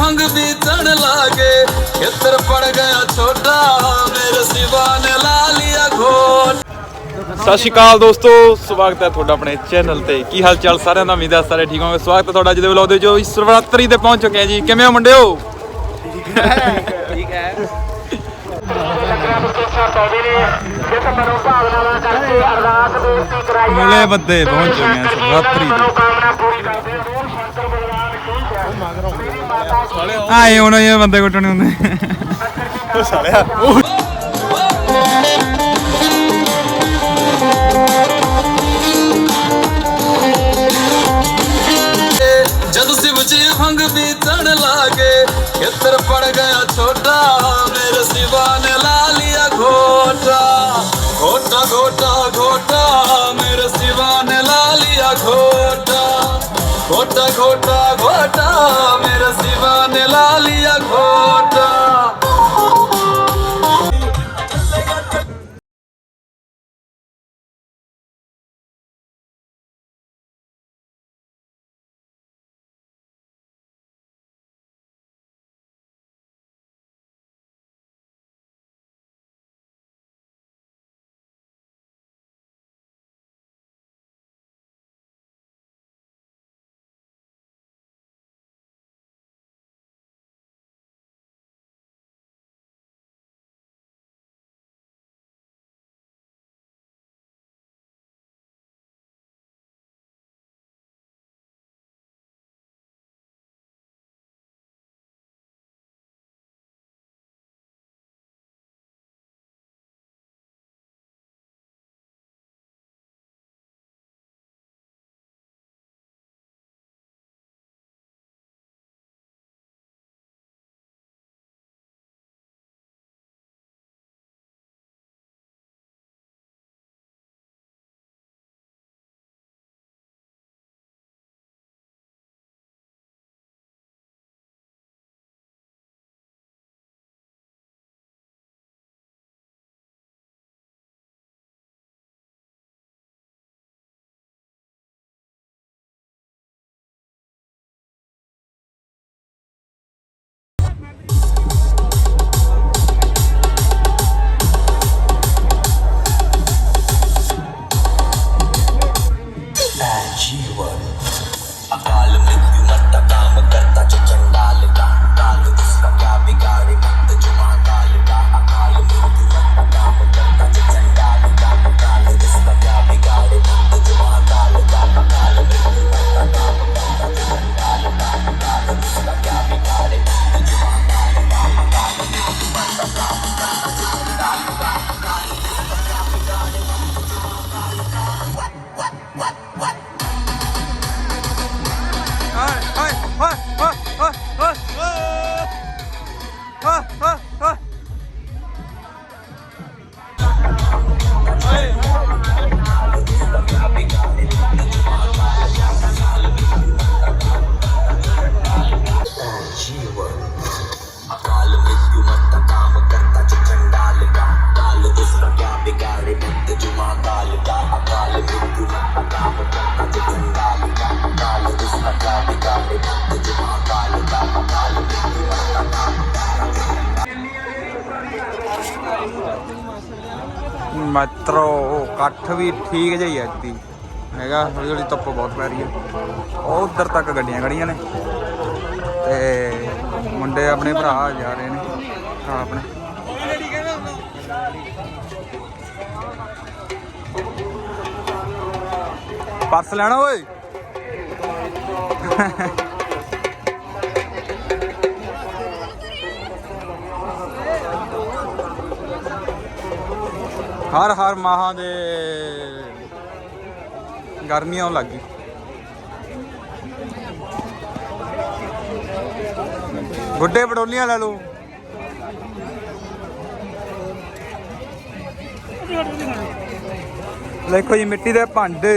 ਬੀਤਣ ਲਾਗੇ ਖੇਤਰ ਪੜ ਗਿਆ ਛੋਟਾ ਮੇਰੇ ਸਿਵਾ ਨੇ ਲਾ ਲਿਆ ਘੋਟ ਸਤਿ ਸ਼੍ਰੀ ਅਕਾਲ ਦੋਸਤੋ ਸਵਾਗਤ ਹੈ ਤੁਹਾਡਾ ਆਪਣੇ ਚੈਨਲ ਤੇ। ਕੀ ਹਾਲ ਚਾਲ ਸਾਰਿਆਂ ਦਾ? ਉਮੀਦ ਹੈ ਸਾਰੇ ਠੀਕ ਹੋਵੋਗੇ। ਸਵਾਗਤ ਹੈ ਤੁਹਾਡਾ ਅੱਜ ਦੇ ਵਲੌਗ ਦੇ ਜੋ ਇਸ ਸਰਵਰਾਤਰੀ ਤੇ ਪਹੁੰਚ ਚੁੱਕੇ ਆ ਜੀ। ਕਿਵੇਂ ਹੋ ਮੁੰਡਿਓ? ਮੁਲੇ ਬੱਦੇ ਪਹੁੰਚ ਚੁੱਕੇ ਆ ਸਰਵਰਾਤਰੀ ਤੇ। ਆਏ ਹੁਣ ਇਹ ਬੰਦੇ ਕੁੱਟਣੇ ਹੁੰਦੇ ਜਦ ਸਿਵ ਜੀ ਭੰਗ ਬੀਤਣ ਲਾਗੇ ਖੇਤਰ ਪੜ ਗਿਆ ਛੋਟਾ ਮੇਰੇ ਸਿਵਾ ਨੇ ਲਾ ਲਿਆ ਘੋਟਾ। ਘੋਟਾ ਘੋਟਾ ਘੋਟਾ ਮੇਰੇ ਸਿਵਾ ਨੇ ਲਾ ਲਿਆ ਘੋਟਾ। ਘੋਟਾ ਘੋਟਾ ਘੋਟਾ 啊 ਮਿੱਤਰੋ ਇਕੱਠ ਵੀ ਠੀਕ ਜਿਹੀ ਹੈ ਇੱਦੀ ਹੈਗਾ ਥੋੜੀ ਥੋੜੀ ਧੁੱਪ ਬਹੁਤ ਪੈ ਰਹੀ ਹੈ ਉਹ ਉੱਧਰ ਤੱਕ ਗੱਡੀਆਂ ਖੜੀਆਂ ਨੇ। ਤੇ ਮੁੰਡੇ ਆਪਣੇ ਭਰਾ ਜਾ ਰਹੇ ਨੇ, ਭਰਾ ਆਪਣੇ। ਪਰਸ ਲੈਣਾ ਓਏ? ਹਰ ਹਰ ਮਾਹਾਂ ਦੇ ਗਰਮੀ ਆਉਣ ਲੱਗ ਗਈ ਗੁੱਡੇ ਪਟੋਲੀਆਂ ਲੈ ਲਓ। ਦੇਖੋ ਜੀ, ਮਿੱਟੀ ਦੇ ਭਾਂਡੇ।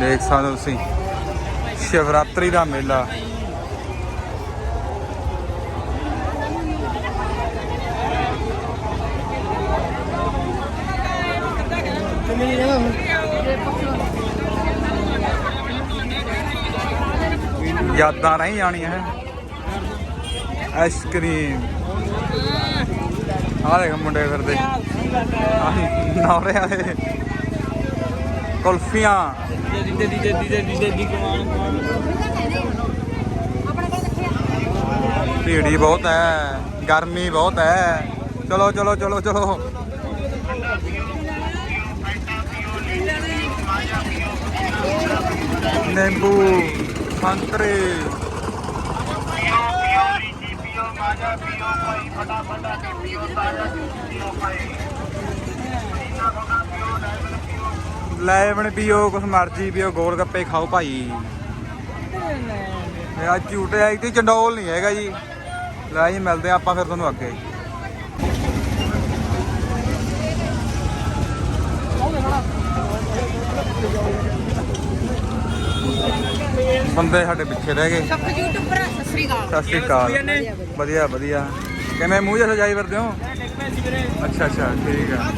ਦੇਖ ਸਕਦੇ ਹੋ ਤੁਸੀਂ। ਸ਼ਿਵਰਾਤਰੀ ਦਾ ਮੇਲਾ। ਯਾਦਾਂ ਰਹਿ ਜਾਣੀਆਂ ਹੈ। ਆਈਸਕ੍ਰੀਮ। ਆਹ ਦੇਖ ਮੁੰਡੇ ਫਿਰਦੇ। ਨੌਰੇ ਵਾਲੇ ਕੁਲਫੀਆਂ। ਭੀੜੀ ਬਹੁਤ ਹੈ ਗਰਮੀ ਬਹੁਤ ਹੈ। ਚਲੋ ਚਲੋ ਚਲੋ ਚਲੋ। ਨਿੰਬੂ ਸੰਤਰੇ। ਲੈ ਬਣ ਪੀਓ ਕੁਛ ਮਰਜ਼ੀ ਪੀਓ ਗੋਲ ਗੱਪੇ ਖਾਓ ਭਾਈ। ਮੇਰਾ ਝੂਟੇ ਆਈ ਤੇ ਚੰਡੋਲ ਨਹੀਂ ਹੈਗਾ ਜੀ। ਲੈ ਜੀ ਮਿਲਦੇ ਆ ਆਪਾਂ ਫਿਰ ਤੁਹਾਨੂੰ ਅੱਗੇ। ਬੰਦੇ ਸਾਡੇ ਪਿੱਛੇ ਰਹਿ ਗਏ। ਸਭ ਯੂਟਿਊਬਰ ਸਤਿ ਸ੍ਰੀ ਅਕਾਲ। ਸਤਿ ਸ਼੍ਰੀ ਅਕਾਲ। ਵਧੀਆ ਵਧੀਆ ਕਿਵੇਂ ਮੂੰਹ ਜਿਹਾ ਸਜਾਈ ਫਿਰਦੇ ਹੋ? ਅੱਛਾ ਅੱਛਾ ਠੀਕ ਆ। ਹਾਂ,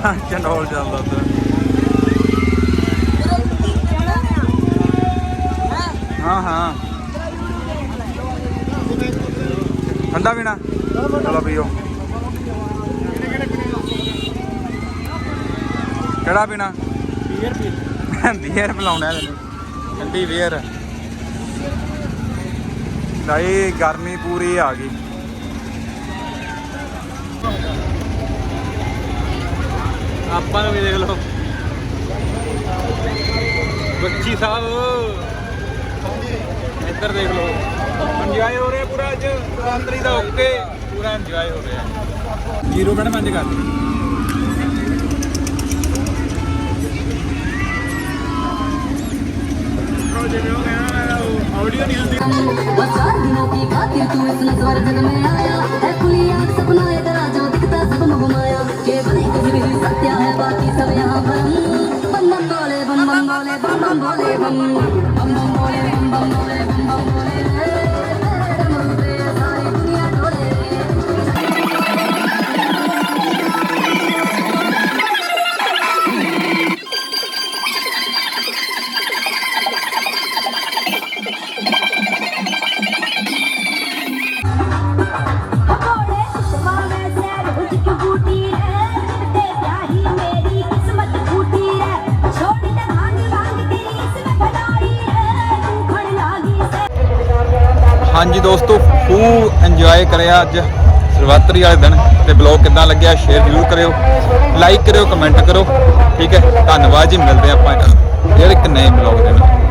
ਚੰਡੋਲ ਚੱਲਦਾ ਉੱਧਰ ਹਾਂ ਹਾਂ ਠੰਡਾ ਪੀਣਾ ਚਲੋ ਪੀਓ ਕਿਹੜਾ ਪੀਣਾ ਬੀਅਰ ਪਿਲਾਉਣਾ ਤੈਨੂੰ ਠੰਡੀ ਬੀਅਰ ਭਾਈ ਗਰਮੀ ਪੂਰੀ ਆ ਗਈ ਆਪਾਂ ਨੂੰ ਵੀ ਦੇਖ ਲਓ। ਬੱਚੀ ਸਾਹਿਬ। ਇੱਧਰ ਦੇਖ ਲਓ। ਇੰਜੋਏ ਹੋ ਰਿਹਾ ਪੂਰਾ ਅੱਜ। ਰਾਤਰੀ ਦਾ ਓਕੇ। ਪੂਰਾ ਇੰਜੋਏ ਹੋ ਰਿਹਾ। ਜੀਰੋ ਮਿੰਟ ਮੰਜ ਕਰ ਆਡੀਓ ਨਹੀਂ ਹੁੰਦੀ। ਬਸ ਦਿਨੋਂ ਕੀ ਖਾਤਿਰ ਤੂੰ ਇਸ ਨਜ਼ਰ ਜਨਮ bam bam bole bam bam bole bam bam bole bam bam bole bam bam bole bam bam bole ਹਾਂਜੀ ਦੋਸਤੋ ਖੂਬ ਇੰਜੋਏ ਕਰਿਆ ਅੱਜ ਸ਼ਿਵਰਾਤਰੀ ਵਾਲੇ ਦਿਨ, ਤੇ ਬਲੌਗ ਕਿੱਦਾਂ ਲੱਗਿਆ ਸ਼ੇਅਰ ਜ਼ਰੂਰ ਕਰਿਓ ਲਾਈਕ ਕਰਿਓ ਕਮੈਂਟ ਕਰੋ ਠੀਕ ਹੈ? ਧੰਨਵਾਦ ਜੀ, ਮਿਲਦੇ ਆਪਾਂ ਯਾਰ ਇੱਕ ਨਵੇਂ ਬਲੌਗ ਦੇ ਨਾਲ।